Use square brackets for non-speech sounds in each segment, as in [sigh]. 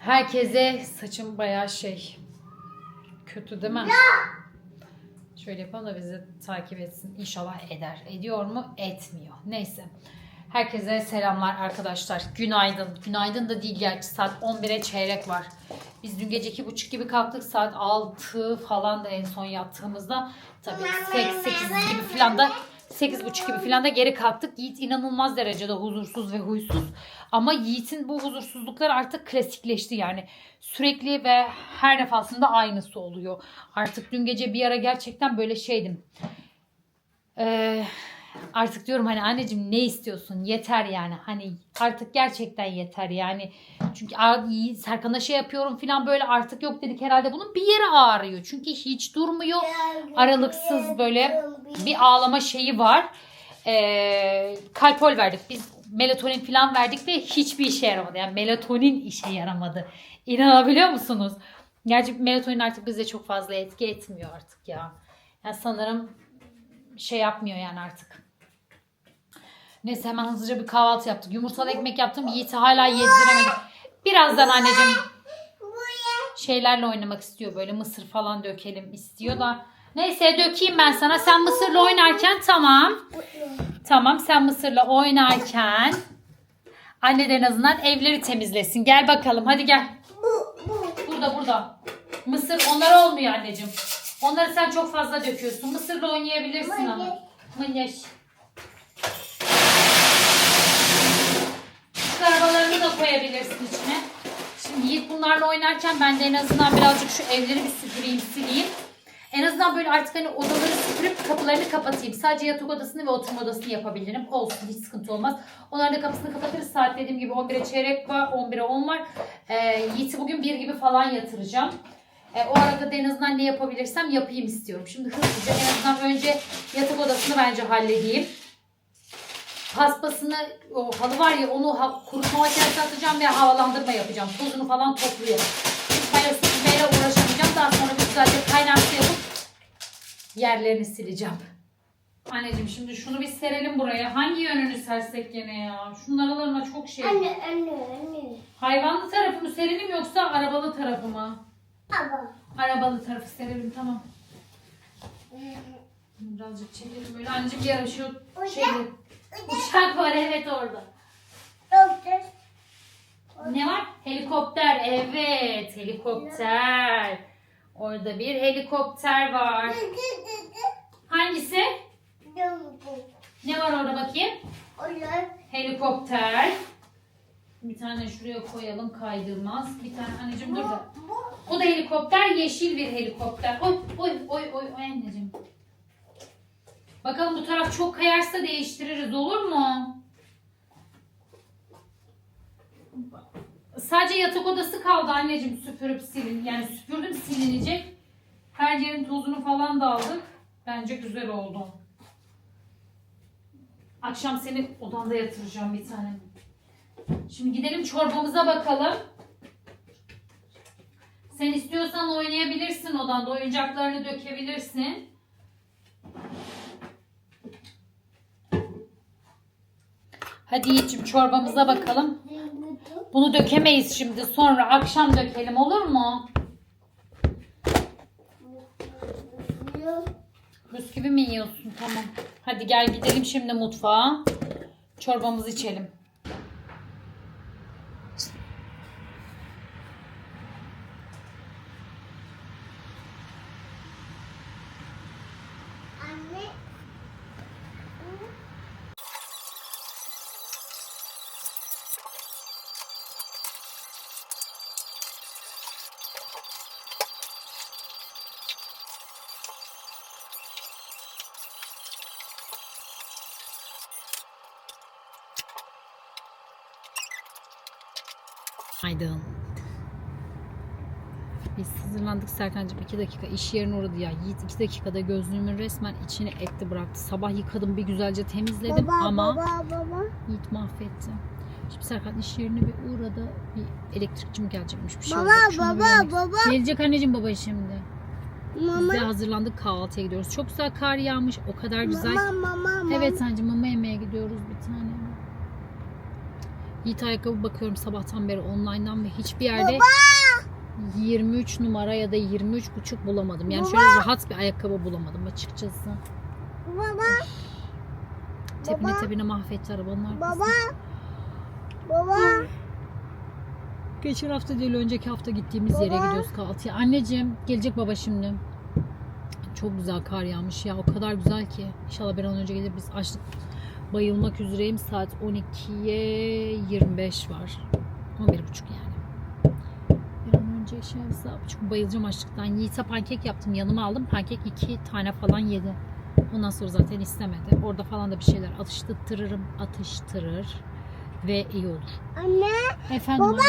Herkese saçım bayağı şey kötü değil mi? Şöyle yapalım da bizi takip etsin. İnşallah eder. Ediyor mu? Etmiyor. Neyse. Herkese selamlar arkadaşlar. Günaydın. Günaydın da değil gerçi saat 11'e çeyrek var. Biz dün gece 2.30 gibi kalktık. Saat 6 falan da en son yattığımızda. Tabii 8, 8 gibi falan da 8.30 gibi falan da geri kalktık. Yiğit inanılmaz derecede huzursuz ve huysuz. Ama Yiğit'in bu huzursuzluklar artık klasikleşti yani. Sürekli ve her defasında aynısı oluyor. Artık dün gece bir ara gerçekten böyle şeydim. Ee, artık diyorum hani anneciğim ne istiyorsun? Yeter yani. Hani artık gerçekten yeter yani. Çünkü Serkan'a şey yapıyorum falan böyle artık yok dedik herhalde bunun bir yeri ağrıyor. Çünkü hiç durmuyor. Aralıksız böyle bir ağlama şeyi var. Ee, kalpol verdik. Biz melatonin falan verdik ve hiçbir işe yaramadı. Yani melatonin işe yaramadı. İnanabiliyor musunuz? Gerçi melatonin artık bize çok fazla etki etmiyor artık ya. Yani sanırım şey yapmıyor yani artık. Neyse hemen hızlıca bir kahvaltı yaptık. Yumurtalı ekmek yaptım. Yiğit'i hala yediremedim. Birazdan anneciğim şeylerle oynamak istiyor. Böyle mısır falan dökelim istiyor da. Neyse dökeyim ben sana. Sen mısırla oynarken tamam. Tamam sen mısırla oynarken anne de en azından evleri temizlesin. Gel bakalım hadi gel. Burada burada. Mısır onlar olmuyor anneciğim. Onları sen çok fazla döküyorsun. Mısırla oynayabilirsin ama. Mınyaş. Şu arabalarını da koyabilirsin içine. Şimdi Yiğit bunlarla oynarken ben de en azından birazcık şu evleri bir süpüreyim, sileyim. En azından böyle artık hani odaları süpürüp kapılarını kapatayım. Sadece yatak odasını ve oturma odasını yapabilirim. Olsun hiç sıkıntı olmaz. Onların da kapısını kapatırız. Saat dediğim gibi 11'e çeyrek var, 11'e 10 var. Ee, Yiğit'i bugün 1 gibi falan yatıracağım. Ee, o arada da en azından ne yapabilirsem yapayım istiyorum. Şimdi hızlıca en azından önce yatak odasını bence halledeyim. Paspasını, o halı var ya onu ha, kurutma makinesine atacağım ve havalandırma yapacağım. Tozunu falan topluyor. Kaya süpürmeyle uğraşamayacağım. Daha sonra bir güzelce kaynar su yapıp yerlerini sileceğim. Anneciğim şimdi şunu bir serelim buraya. Hangi yönünü sersek gene ya? Şunun aralarına çok şey. Anne anne anne. Hayvanlı tarafı mı serelim yoksa arabalı tarafı mı? Baba. Arabalı tarafı serelim tamam. Birazcık çekelim böyle. Anneciğim bir ara şu şeyleri. Uçak var evet orada. Doktor. Ne var? Helikopter. Evet, helikopter. Orada bir helikopter var. Hangisi? Ne var orada bakayım? Helikopter. Bir tane şuraya koyalım kaydırmaz. Bir tane anneciğim dur da. O da helikopter, yeşil bir helikopter. Oy oy oy oy anneciğim. Bakalım bu taraf çok kayarsa değiştiririz olur mu? Sadece yatak odası kaldı anneciğim süpürüp silin. Yani süpürdüm silinecek. Her yerin tozunu falan da aldık. Bence güzel oldu. Akşam seni odanda yatıracağım bir tane. Şimdi gidelim çorbamıza bakalım. Sen istiyorsan oynayabilirsin odanda. Oyuncaklarını dökebilirsin. Hadi Yiğit'ciğim çorbamıza bakalım. Bunu dökemeyiz şimdi. Sonra akşam dökelim olur mu? Bisküvi mi yiyorsun? Tamam. Hadi gel gidelim şimdi mutfağa. Çorbamızı içelim. Anne. Aydın. Biz hazırlandık Serkan'cığım 2 dakika iş yerine uğradı ya. Yiğit 2 dakikada gözlüğümün resmen içine etti bıraktı. Sabah yıkadım bir güzelce temizledim Baba ama baba baba. Yiğit mahvetti. Şimdi Serkan iş yerine bir uğradı. Bir elektrikçi mi gelecekmiş bir şey Baba olacak. Şunu baba baba. Gelecek anneciğim baba şimdi. Biz Mama. de hazırlandık kahvaltıya gidiyoruz. Çok güzel kar yağmış. O kadar güzel. Mama mama mama. Evet sence mama yemeye gidiyoruz bir tane. Yiğit ayakkabı bakıyorum sabahtan beri online'dan ve hiçbir yerde 23 numara ya da 23 buçuk bulamadım. Yani şöyle rahat bir ayakkabı bulamadım açıkçası. Baba. Tepine Baba. tepine mahvetti arabanın arkası. Baba. Baba. Geçen hafta değil önceki hafta gittiğimiz yere Baba. gidiyoruz kahvaltıya. Anneciğim gelecek baba şimdi. Çok güzel kar yağmış ya o kadar güzel ki. İnşallah bir an önce gelir biz açlık bayılmak üzereyim. Saat 12'ye 25 var. 11.30 yani. Bir an önce şey yapsa çünkü bayılacağım açlıktan. Yiğit'e pankek yaptım yanıma aldım. Pankek iki tane falan yedi. Ondan sonra zaten istemedi. Orada falan da bir şeyler atıştırırım, atıştırır ve iyi olur. Anne. Efendim anne.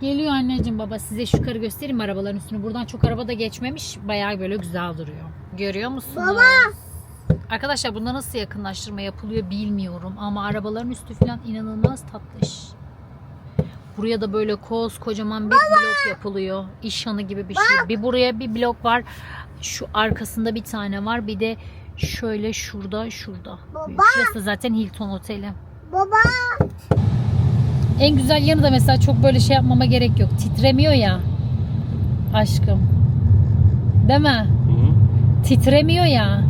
Geliyor anneciğim baba size şu karı göstereyim arabaların üstünü. Buradan çok araba da geçmemiş. Bayağı böyle güzel duruyor. Görüyor musunuz? Baba. Arkadaşlar bunda nasıl yakınlaştırma yapılıyor bilmiyorum. Ama arabaların üstü falan inanılmaz tatlış. Buraya da böyle koz kocaman bir blok yapılıyor. İşhanı gibi bir şey. Bir buraya bir blok var. Şu arkasında bir tane var. Bir de şöyle şurada şurada. Baba. Şurası zaten Hilton Oteli. Baba. En güzel yanı da mesela çok böyle şey yapmama gerek yok. Titremiyor ya. Aşkım. Değil mi? Titremiyor ya.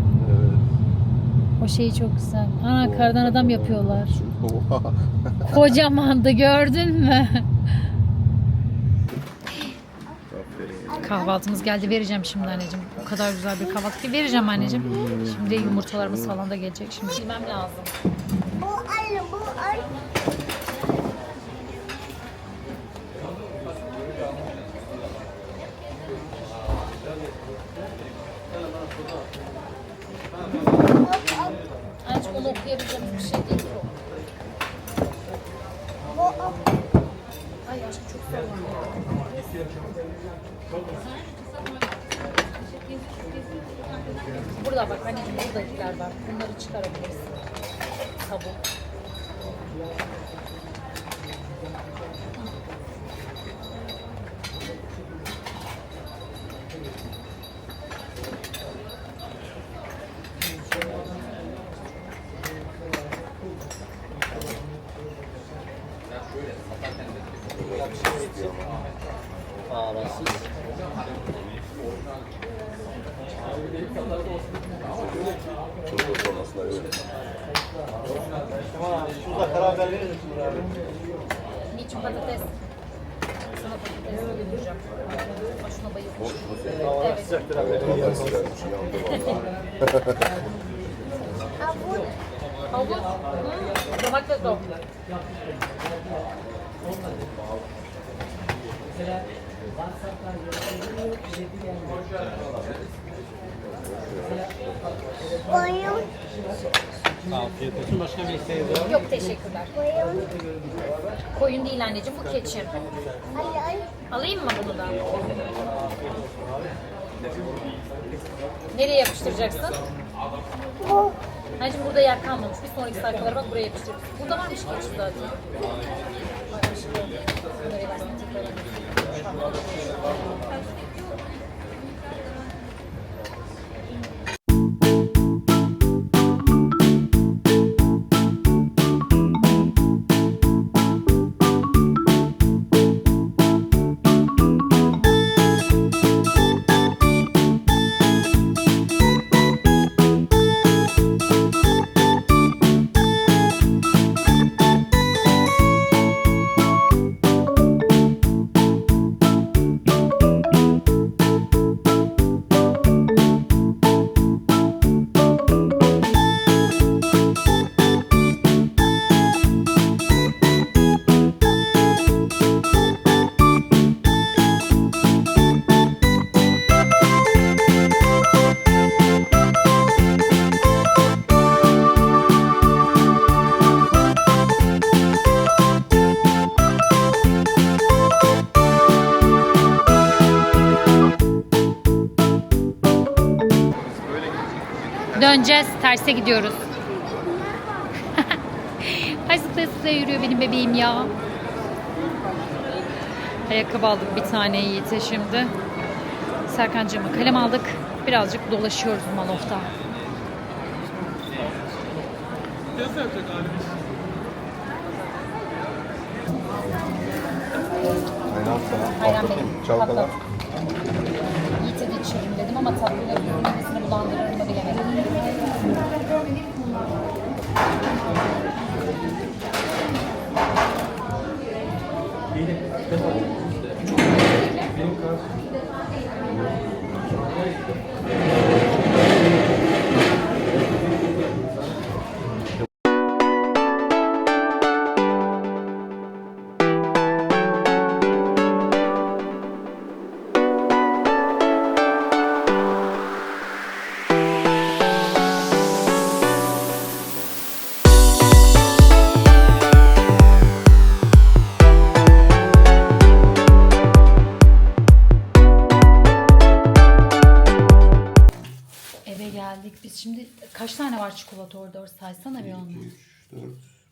O şey çok güzel. Ana kardan adam yapıyorlar. Oha. Kocamandı gördün mü? Kahvaltımız geldi vereceğim şimdi anneciğim. O kadar güzel bir kahvaltı ki vereceğim anneciğim. Şimdi yumurtalarımız falan da gelecek. Şimdi yemem lazım. Bu anne. Bu anne. Anneciğim onu okuyabileceğimiz bir şey değil bu. Bu Ay. Burada bak anneciğim buradakiler var. Bunları çıkarabilirsin. Tavuk. Çocuk sonrasında evet. Niçin patates? Sana patates öldüreceğim. Ama şuna bayılmış. Evet. Evet, sıcakmış, yandı vallahi. Havuz. Hı. Domates o. koyun. Afiyet olsun. Başka bir isteğiniz var mı? Yok teşekkürler. Koyun. Koyun değil anneciğim bu keçi. Anne. Alayım mı bunu da? Nereye yapıştıracaksın? Bu. Anneciğim burada yer kalmamış. Bir sonraki sayfalara bak buraya yapıştır. Burada varmış keçi zaten. Ay aşkım. Bunları Döneceğiz. Terse gidiyoruz. Ay zıplaya zıplaya yürüyor benim bebeğim ya. Ayakkabı aldık bir tane Yiğit'e şimdi. Serkan'cığıma kalem aldık. Birazcık dolaşıyoruz Malof'ta. Patlatayım. benim. Patlat. Yiğit'e de içelim dedim ama tatlıyla midesini bulandırır mı. Eve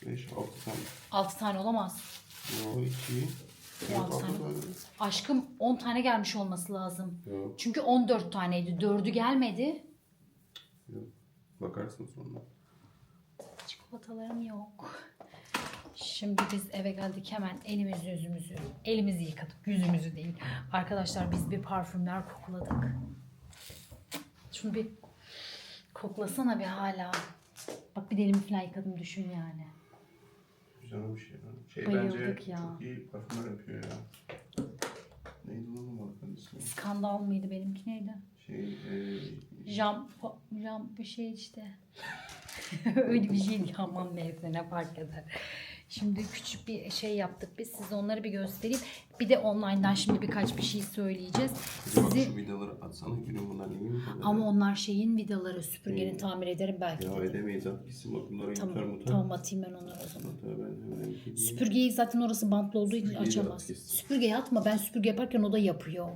5, 6 tane. 6 tane olamaz. Yo, 2, Ya 4, 6 sen- tane. Aşkım 10 tane gelmiş olması lazım. Yok, Çünkü 14 taneydi. 4'ü gelmedi. yok. Bakarsın sonra. Çikolatalarım yok. Şimdi biz eve geldik hemen elimizi yüzümüzü, elimizi yıkadık. Yüzümüzü değil. Arkadaşlar biz bir parfümler kokladık. Şunu bir koklasana bir hala. Bak bir de elimi falan yıkadım düşün yani. Güzel bir şey. lan. Şey Bayıldık bence ya. çok iyi parfümler yapıyor ya. Neydi lan o markanın ismi? Skandal mıydı benimki neydi? Şey, e, Jam, jam bir şey işte. [laughs] Öyle bir şeydi aman neyse ne fark eder. Şimdi küçük bir şey yaptık biz size onları bir göstereyim. Bir de online'dan şimdi birkaç bir şey söyleyeceğiz. bak Sizi şu vidaları atsana gülüm bunlar ne mi? ama onlar şeyin vidaları süpürgenin Hmm. tamir ederim belki. Ya dedim. edemeyiz at gitsin bak bunlara yutar Tamam, mutar. tamam atayım ben onları o zaman. Ben. Süpürgeyi zaten orası bantlı olduğu için açamaz. Süpürgeyi atma ben süpürge yaparken o da yapıyor.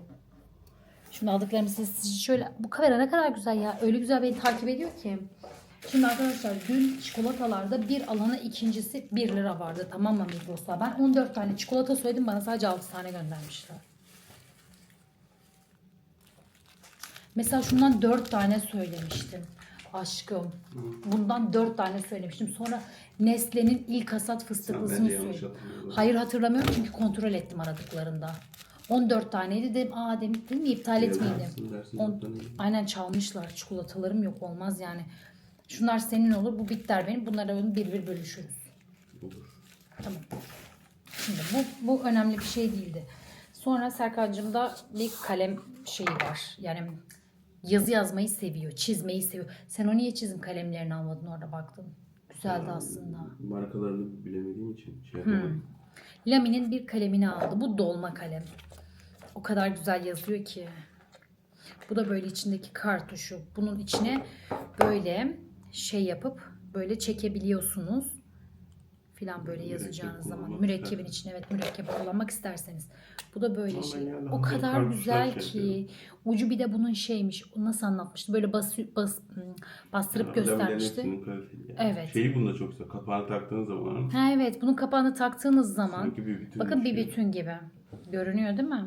Şimdi aldıklarımı siz siz şöyle bu kamera ne kadar güzel ya. Öyle güzel beni takip ediyor ki. Şimdi arkadaşlar dün çikolatalarda bir alana ikincisi 1 lira vardı tamam mı Migros'ta? Ben 14 tane çikolata söyledim bana sadece 6 tane göndermişler. Mesela şundan 4 tane söylemiştim. Aşkım. Bundan 4 tane söylemiştim. Sonra Nestle'nin ilk hasat fıstıklısını söyledim. Hayır hatırlamıyorum çünkü kontrol ettim aradıklarında. 14 taneydi dedim aa dedim, dedim mi iptal etmeyeyim. Aynen çalmışlar çikolatalarım yok olmaz yani. Şunlar senin olur bu bitter benim bunları bir bir bölüşürüz. Olur. Tamam. Şimdi bu, bu önemli bir şey değildi. Sonra Serkan'cığımda bir kalem şeyi var. Yani yazı yazmayı seviyor, çizmeyi seviyor. Sen o niye çizim kalemlerini almadın orada baktın? Güzeldi aslında. Markalarını bilemediğim için şey Hmm. yapamadım. Lami'nin bir kalemini aldı. Bu dolma kalem. O kadar güzel yazıyor ki. Bu da böyle içindeki kartuşu. Bunun içine böyle şey yapıp böyle çekebiliyorsunuz. Filan böyle yazacağınız zaman. Mürekkebin içine evet mürekkep kullanmak isterseniz. Bu da böyle şey. O kadar güzel şey ki. Ucu bir de bunun şeymiş. Nasıl anlatmıştı? Böyle bas, bas, hmm, bastırıp göstermişti. Evet. Şeyi bunda çok güzel. Kapağını taktığın zaman Ha evet bunun kapağını taktığınız zaman bir. Bakın bir şey. bütün gibi. Görünüyor değil mi?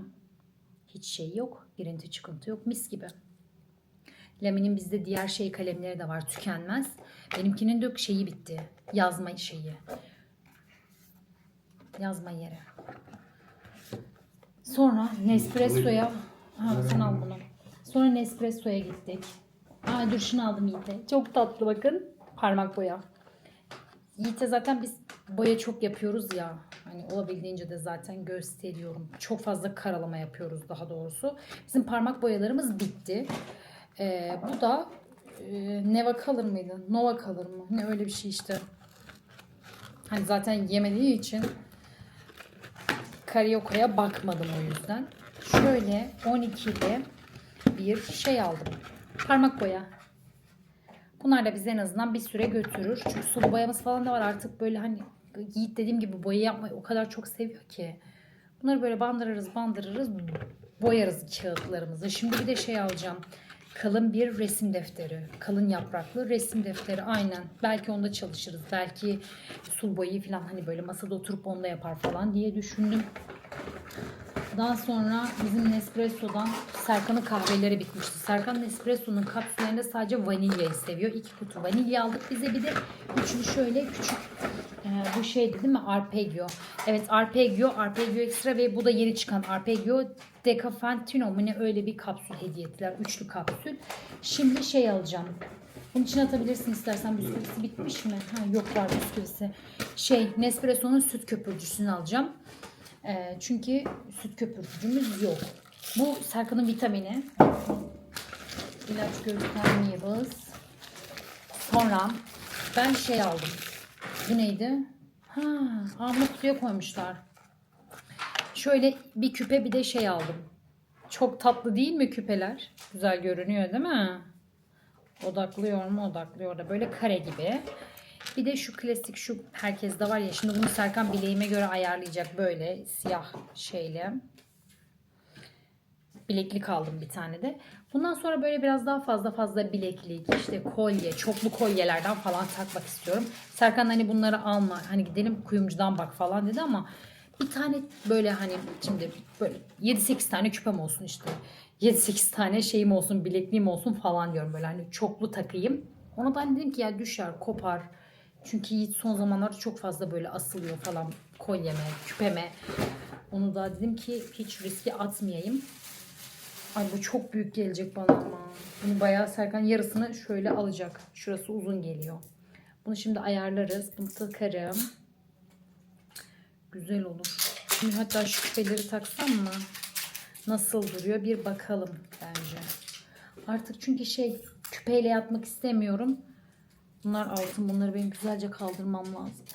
Hiç şey yok. Girinti çıkıntı yok. Mis gibi. Lamin'in bizde diğer şey kalemleri de var. Tükenmez. Benimkinin de şeyi bitti. Yazma şeyi. Yazma yeri. Sonra Nespresso'ya ha, sen al bunu. Sonra Nespresso'ya gittik. Aa, dur şunu aldım Yiğit'e. Çok tatlı bakın. Parmak boya. Yiğit'e zaten biz boya çok yapıyoruz ya. Hani olabildiğince de zaten gösteriyorum. Çok fazla karalama yapıyoruz daha doğrusu. Bizim parmak boyalarımız bitti. Ee, bu da e, Neva Color mıydı? Nova Color mı? Ne öyle bir şey işte. Hani zaten yemediği için Karyoka'ya bakmadım o yüzden. Şöyle 12'de bir şey aldım. Parmak boya. Bunlar da bizi en azından bir süre götürür. Çünkü sulu boyamız falan da var artık böyle hani Yiğit dediğim gibi boya yapmayı o kadar çok seviyor ki. Bunları böyle bandırırız bandırırız boyarız kağıtlarımızı. Şimdi bir de şey alacağım. Kalın bir resim defteri. Kalın yapraklı resim defteri aynen. Belki onda çalışırız. Belki sul boyayı falan hani böyle masada oturup onda yapar falan diye düşündüm. Daha sonra bizim Nespresso'dan Serkan'ın kahveleri bitmişti. Serkan Nespresso'nun kapsüllerinde sadece vanilyayı seviyor. İki kutu vanilya aldık. Bize bir de üçlü şöyle küçük bu şeydi değil mi? Arpeggio. Evet Arpeggio, Arpeggio Extra ve bu da yeni çıkan Arpeggio Decafantino mu ne öyle bir kapsül hediye ettiler. Üçlü kapsül. Şimdi şey alacağım. Bunun içine atabilirsin istersen bisküvisi bitmiş mi? Ha, yok var bisküvisi. Şey Nespresso'nun süt köpürücüsünü alacağım. Ee, çünkü süt köpürücümüz yok. Bu Serkan'ın vitamini. İlaç göstermiyoruz. Sonra ben şey aldım. Bu neydi? Ha, armut suya koymuşlar. Şöyle bir küpe bir de şey aldım. Çok tatlı değil mi küpeler? Güzel görünüyor değil mi? Odaklıyor mu? Odaklıyor da. Böyle kare gibi. Bir de şu klasik şu herkeste var ya. Şimdi bunu Serkan bileğime göre ayarlayacak. Böyle siyah şeyle. Bileklik aldım bir tane de. Bundan sonra böyle biraz daha fazla fazla bileklik, işte kolye, çoklu kolyelerden falan takmak istiyorum. Serkan hani bunları alma, hani gidelim kuyumcudan bak falan dedi ama bir tane böyle hani şimdi böyle 7-8 tane küpem olsun işte. 7-8 tane şeyim olsun, bilekliğim olsun falan diyorum böyle hani çoklu takayım. Ona da hani dedim ki ya düşer, kopar. Çünkü Yiğit son zamanlarda çok fazla böyle asılıyor falan kolyeme, küpeme. Onu da dedim ki hiç riske atmayayım. Ay bu çok büyük gelecek bana ama. Bunu bayağı Serkan yarısını şöyle alacak. Şurası uzun geliyor. Bunu şimdi ayarlarız. Bunu takarım. Güzel olur. Şimdi hatta şu küpeleri taksam mı? Nasıl duruyor bir bakalım bence. Artık çünkü şey küpeyle yatmak istemiyorum. Bunlar altın. Bunları benim güzelce kaldırmam lazım.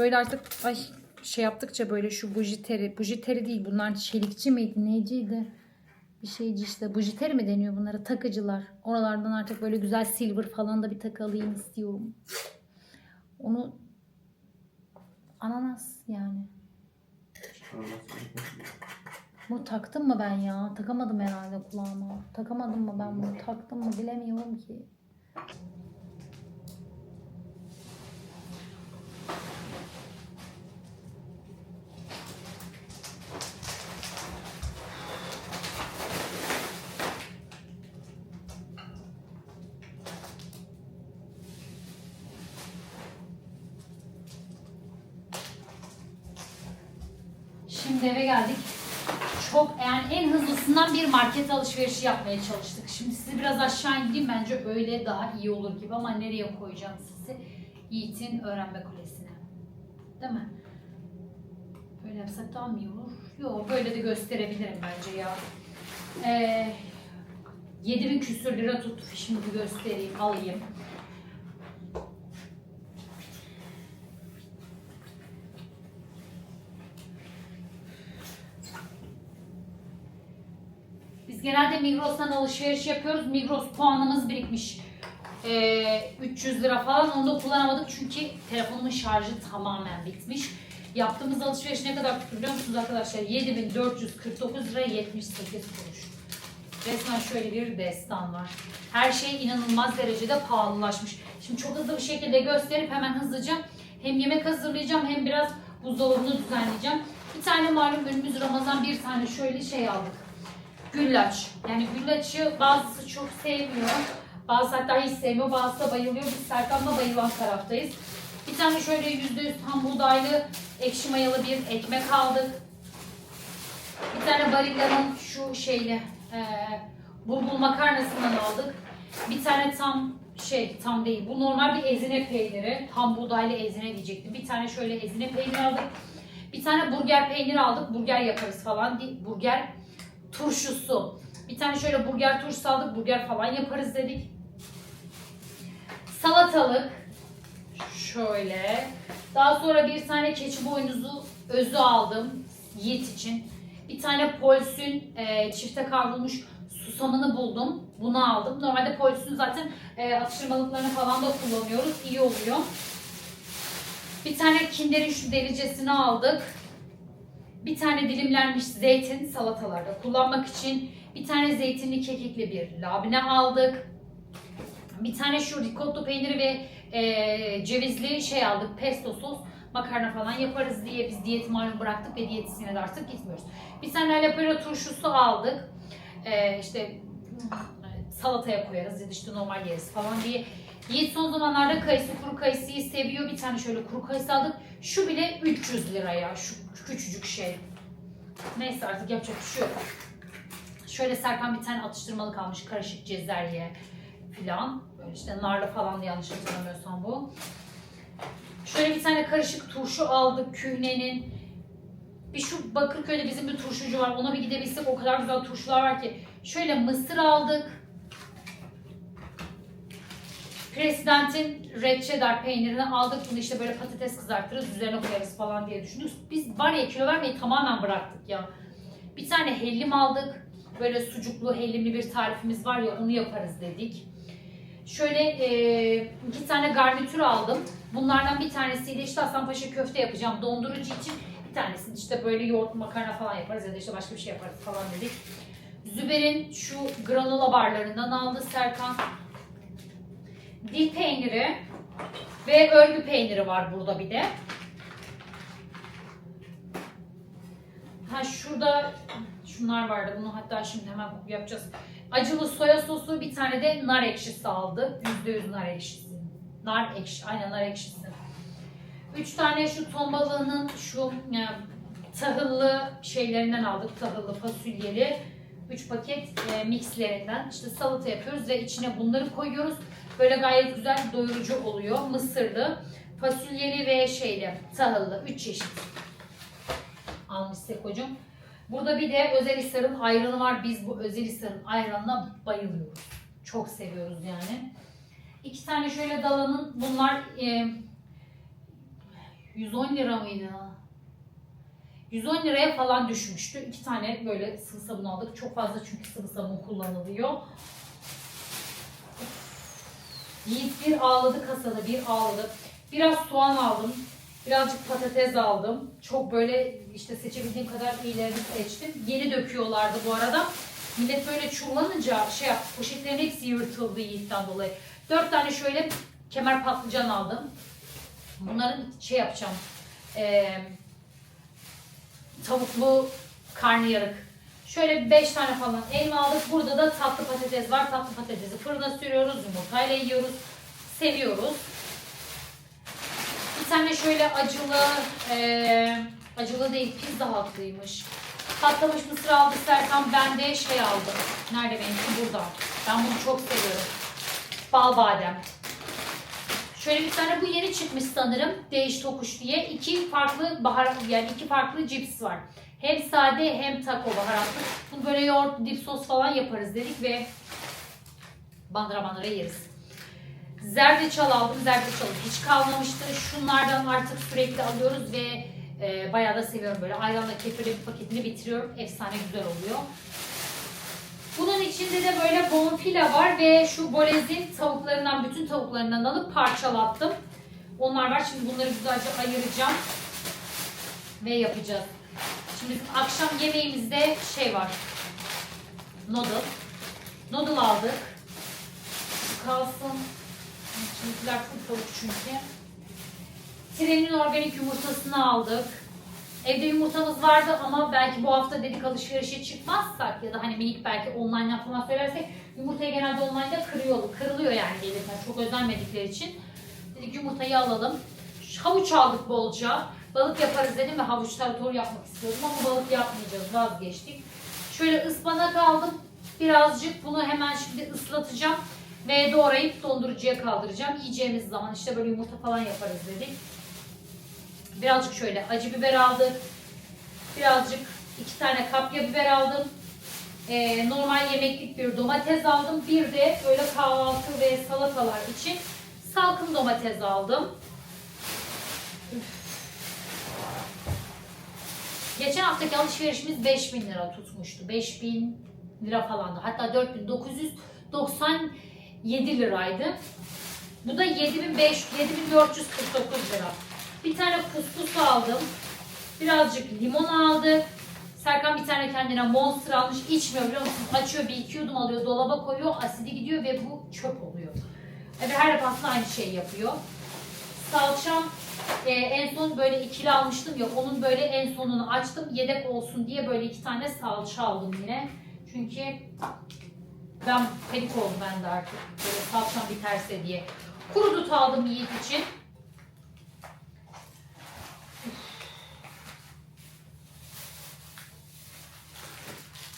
Böyle artık ay şey yaptıkça böyle şu bujiteri, bujiteri değil bunlar çelikçi miydi neyciydi? Bir şeyci işte bujiteri mi deniyor bunlara takıcılar. Oralardan artık böyle güzel silver falan da bir takı alayım istiyorum. Onu ananas yani. Bunu taktım mı ben ya? Takamadım herhalde kulağıma. Takamadım mı ben bunu? Taktım mı bilemiyorum ki. Şimdi eve geldik. Çok yani en hızlısından bir market alışverişi yapmaya çalıştık. Şimdi sizi biraz aşağı indireyim bence öyle daha iyi olur gibi ama nereye koyacağım sizi? Yiğit'in öğrenme kulesine. Değil mi? Böyle yapsak daha mı iyi olur? Yok böyle de gösterebilirim bence ya. Ee, 7000 küsür lira tuttu bir göstereyim alayım. Biz genelde Migros'tan alışveriş yapıyoruz. Migros puanımız birikmiş. Ee, 300 lira falan. Onu da kullanamadık çünkü telefonumun şarjı tamamen bitmiş. Yaptığımız alışveriş ne kadar tuttu biliyor musunuz arkadaşlar? 7449 lira 78 kuruş. Resmen şöyle bir destan var. Her şey inanılmaz derecede pahalılaşmış. Şimdi çok hızlı bir şekilde gösterip hemen hızlıca hem yemek hazırlayacağım hem biraz buzdolabını düzenleyeceğim. Bir tane malum önümüz Ramazan bir tane şöyle şey aldık güllaç. Yani güllaçı bazısı çok sevmiyor. Bazısı hatta hiç sevmiyor. Bazısı da bayılıyor. Biz Serkan'la bayılan taraftayız. Bir tane şöyle %100 tam buğdaylı ekşi mayalı bir ekmek aldık. Bir tane Barilla'nın şu şeyle e, bulgur makarnasından aldık. Bir tane tam şey tam değil. Bu normal bir ezine peyniri. Tam buğdaylı ezine diyecektim. Bir tane şöyle ezine peyniri aldık. Bir tane burger peyniri aldık. Burger yaparız falan. Burger turşusu. Bir tane şöyle burger turşusu aldık. Burger falan yaparız dedik. Salatalık. Şöyle. Daha sonra bir tane keçi boynuzu özü aldım. Yiğit için. Bir tane polsün e, çifte kavrulmuş susamını buldum. Bunu aldım. Normalde polsün zaten e, atıştırmalıklarını falan da kullanıyoruz. İyi oluyor. Bir tane kinderin şu delicesini aldık. Bir tane dilimlenmiş zeytin salatalarda kullanmak için. Bir tane zeytinli kekikli bir labne aldık. Bir tane şu ricotta peyniri ve e, cevizli şey aldık. Pesto sos. Makarna falan yaparız diye biz diyeti malum bıraktık ve diyetisyene de artık gitmiyoruz. Bir tane alapero turşusu aldık. Ee, işte salataya koyarız ya işte normal yeriz falan diye. Yiğit son zamanlarda kayısı, kuru kayısıyı seviyor. Bir tane şöyle kuru kayısı aldık. Şu bile 300 liraya. Şu küçücük şey. Neyse artık yapacak bir şey yok. Şöyle Serkan bir tane atıştırmalık almış. Karışık cezerye filan. Böyle işte narlı falan yanlış hatırlamıyorsam bu. Şöyle bir tane karışık turşu aldık kühnenin. Bir şu Bakırköy'de bizim bir turşucu var. Ona bir gidebilsek o kadar güzel turşular var ki. Şöyle mısır aldık. President'in red cheddar peynirini aldık. Bunu işte böyle patates kızartırız, üzerine koyarız falan diye düşündük. Biz var ya kilo vermeyi tamamen bıraktık ya. Bir tane hellim aldık. Böyle sucuklu hellimli bir tarifimiz var ya onu yaparız dedik. Şöyle e, iki tane garnitür aldım. Bunlardan bir tanesiyle işte Hasanpaşa köfte yapacağım dondurucu için. Bir tanesini işte böyle yoğurt makarna falan yaparız ya da işte başka bir şey yaparız falan dedik. Züber'in şu granola barlarından aldı Serkan. Dil peyniri ve örgü peyniri var burada bir de. Ha şurada şunlar vardı. Bunu hatta şimdi hemen yapacağız. Acılı soya sosu bir tane de nar ekşisi aldı. %100 nar ekşisi. Nar ekşi. Aynen nar ekşisi. Üç tane şu ton balığının şu e, tahıllı şeylerinden aldık. Tahıllı fasulyeli. 3 paket e, mixlerinden. İşte salata yapıyoruz ve içine bunları koyuyoruz. Böyle gayet güzel doyurucu oluyor. Mısırlı, fasulyeli ve şeyli, tahıllı. 3 çeşit almış Seko'cum. Burada bir de Özelhisar'ın ayranı var. Biz bu Özelhisar'ın ayranına bayılıyoruz. Çok seviyoruz yani. İki tane şöyle dalanın bunlar e, 110 lira mıydı? 110 liraya falan düşmüştü. İki tane böyle sıvı sabun aldık. Çok fazla çünkü sıvı sabun kullanılıyor. Yiğit bir ağladı kasada bir ağladı. Biraz soğan aldım. Birazcık patates aldım. Çok böyle işte seçebildiğim kadar iyilerini seçtim. Yeni döküyorlardı bu arada. Millet böyle çullanınca şey yaptı. Poşetlerin hepsi yırtıldı Yiğit'ten dolayı. Dört tane şöyle kemer patlıcan aldım. Bunların şey yapacağım. Eee tavuklu karnıyarık. Şöyle 5 tane falan elma aldık. Burada da tatlı patates var. Tatlı patatesi fırına sürüyoruz. Yumurtayla yiyoruz. Seviyoruz. Bir tane şöyle acılı, eee, acılı değil pizza haklıymış. Patlamış mısır aldı Serkan. Ben de şey aldım. Nerede benimki? Burada. Ben bunu çok seviyorum. Bal badem. Şöyle bir tane bu yeni çıkmış sanırım. Değiş tokuş diye. iki farklı baharat yani iki farklı cips var. Hem sade hem taco baharatlı. Bunu böyle yoğurt, dip sos falan yaparız dedik ve bandıra bandıra yeriz. Zerdeçal aldım. Zerdeçal hiç kalmamıştı. Şunlardan artık sürekli alıyoruz ve e, bayağı da seviyorum böyle. Ayranla kefirle bir paketini bitiriyorum. Efsane güzel oluyor. Bunun içinde de böyle bonfile var ve şu bolezin tavuklarından, bütün tavuklarından alıp parçalattım. Onlar var. Şimdi bunları güzelce ayıracağım ve yapacağız. Şimdi akşam yemeğimizde şey var. Noodle. Noodle aldık. Kalsın. Şimdikiler full tavuk çünkü. Trenin organik yumurtasını aldık. Evde yumurtamız vardı ama belki bu hafta dedik alışverişe çıkmazsak ya da hani minik belki online falan söylersek yumurtayı genelde online'da kırıyor, kırılıyor yani gelirken çok özenmedikleri için. Dedik yumurtayı alalım. Havuç aldık bolca. Balık yaparız dedim ve havuç tarator yapmak istiyordum ama balık yapmayacağız vazgeçtik. Şöyle ıspanak aldım. Birazcık bunu hemen şimdi ıslatacağım ve doğrayıp dondurucuya kaldıracağım. Yiyeceğimiz zaman işte böyle yumurta falan yaparız dedik. Birazcık şöyle acı biber aldık. Birazcık iki tane kapya biber aldım. Ee, normal yemeklik bir domates aldım. Bir de öyle kahvaltı ve salatalar için salkım domates aldım. Üf. Geçen haftaki alışverişimiz 5000 lira tutmuştu. 5000 lira falandı. Hatta 4997 liraydı. Bu da 7500 7449 lira. Bir tane kuskus aldım. Birazcık limon aldık. Serkan bir tane kendine monster almış. İçmiyor biliyor musunuz? Açıyor bir iki yudum alıyor. Dolaba koyuyor. Asidi gidiyor ve bu çöp oluyor. Ve her defasında aynı şeyi yapıyor. Salçam e, en son böyle ikili almıştım ya. Onun böyle en sonunu açtım. Yedek olsun diye böyle iki tane salça aldım yine. Çünkü ben panik oldum ben de artık. Böyle salçam biterse diye. Kuru dut aldım Yiğit için.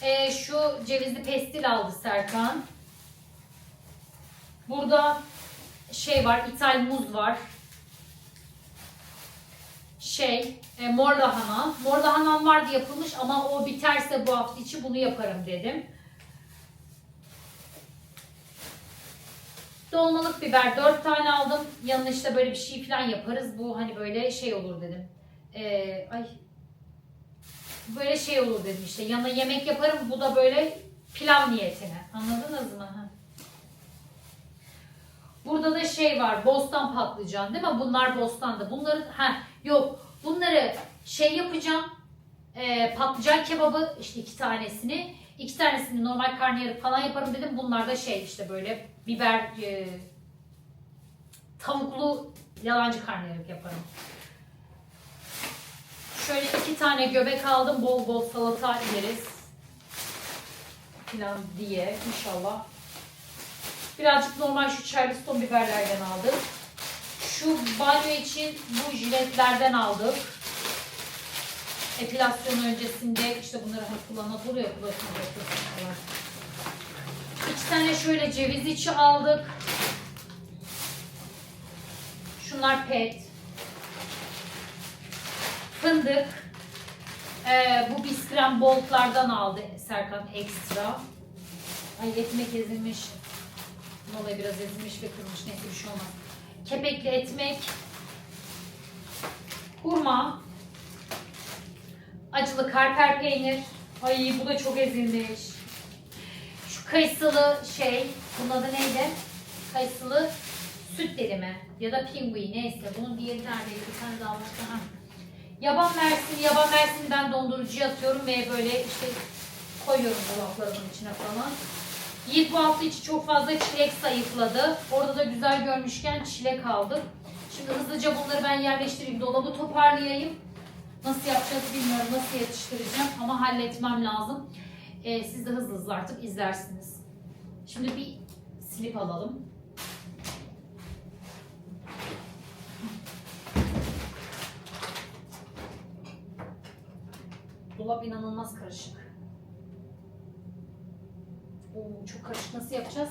Ee, şu cevizli pestil aldı Serkan. Burada şey var, ithal muz var. Şey, e, mor lahana. Mor lahanam vardı yapılmış ama o biterse bu hafta içi bunu yaparım dedim. Dolmalık biber 4 tane aldım. Yanına işte böyle bir şey falan yaparız. Bu hani böyle şey olur dedim. Ee, ay böyle şey olur dedim işte. Yanına yemek yaparım. Bu da böyle pilav niyetine. Anladınız mı? Ha. Burada da şey var. Bostan patlıcan değil mi? Bunlar bostanda. Bunları ha yok. Bunları şey yapacağım. Ee, patlıcan kebabı işte iki tanesini. iki tanesini normal karnıyarık falan yaparım dedim. Bunlar da şey işte böyle biber e, tavuklu yalancı karnıyarık yaparım. Şöyle iki tane göbek aldım. Bol bol salata yeriz. Falan diye inşallah. Birazcık normal şu charleston biberlerden aldık. Şu banyo için bu jiletlerden aldık. Epilasyon öncesinde işte bunları hani kullanmak oluyor. İki tane şöyle ceviz içi aldık. Şunlar pet. Fındık. Ee, bu biskrem boltlardan aldı Serkan ekstra. Ay ekmek ezilmiş. Vallahi biraz ezilmiş ve kırılmış. Neyse bir şey olmaz. Kepekli ekmek. Hurma. Acılı karper peynir. Ay bu da çok ezilmiş. Şu kayısılı şey. Bunun adı neydi? Kayısılı süt dilimi. Ya da pingui neyse. Bunun diğeri neredeydi? Bir tane daha. Ha. Yaban mersini. Yaban mersini ben dondurucuya atıyorum ve böyle işte koyuyorum dolaplarımın içine falan. Bu hafta içi çok fazla çilek sayıkladı. Orada da güzel görmüşken çilek aldık. Şimdi hızlıca bunları ben yerleştireyim. Dolabı toparlayayım. Nasıl yapacağız bilmiyorum. Nasıl yetiştireceğim ama halletmem lazım. Ee, siz de hızlı hızlı artık izlersiniz. Şimdi bir slip alalım. Dolap inanılmaz karışık. Oo, çok karışık. Nasıl yapacağız?